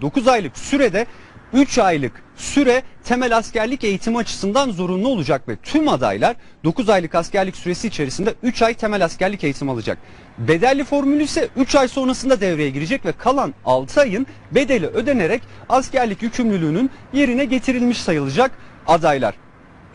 9 aylık sürede 3 aylık süre temel askerlik eğitimi açısından zorunlu olacak ve tüm adaylar 9 aylık askerlik süresi içerisinde 3 ay temel askerlik eğitimi alacak. Bedelli formülü ise 3 ay sonrasında devreye girecek ve kalan 6 ayın bedeli ödenerek askerlik yükümlülüğünün yerine getirilmiş sayılacak adaylar.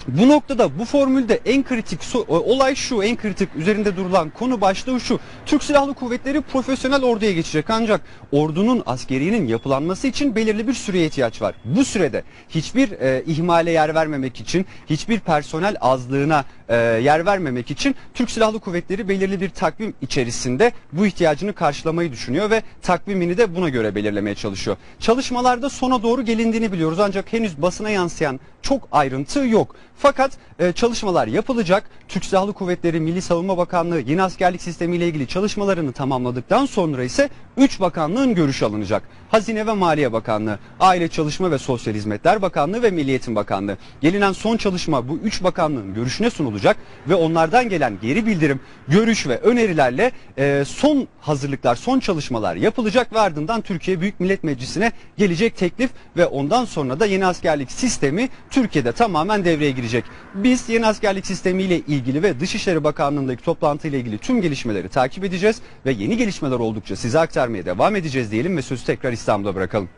Bu noktada bu formülde en kritik so- olay şu, en kritik üzerinde durulan konu başlığı şu. Türk Silahlı Kuvvetleri profesyonel orduya geçecek ancak ordunun askeriyenin yapılanması için belirli bir süreye ihtiyaç var. Bu sürede hiçbir e, ihmale yer vermemek için, hiçbir personel azlığına e, yer vermemek için Türk Silahlı Kuvvetleri belirli bir takvim içerisinde bu ihtiyacını karşılamayı düşünüyor ve takvimini de buna göre belirlemeye çalışıyor. Çalışmalarda sona doğru gelindiğini biliyoruz ancak henüz basına yansıyan çok ayrıntı yok. Fakat e, çalışmalar yapılacak. Türk Silahlı Kuvvetleri, Milli Savunma Bakanlığı yeni askerlik sistemi ile ilgili çalışmalarını tamamladıktan sonra ise 3 bakanlığın görüşü alınacak. Hazine ve Maliye Bakanlığı, Aile Çalışma ve Sosyal Hizmetler Bakanlığı ve Milli Eğitim Bakanlığı. Gelinen son çalışma bu 3 bakanlığın görüşüne sunulacak ve onlardan gelen geri bildirim, görüş ve önerilerle e, son hazırlıklar, son çalışmalar yapılacak ve ardından Türkiye Büyük Millet Meclisi'ne gelecek teklif ve ondan sonra da yeni askerlik sistemi Türkiye'de tamamen devreye girecek. Biz yeni askerlik sistemiyle ilgili ve Dışişleri Bakanlığı'ndaki toplantıyla ilgili tüm gelişmeleri takip edeceğiz ve yeni gelişmeler oldukça size aktarmaya devam edeceğiz diyelim ve sözü tekrar İstanbul'a bırakalım.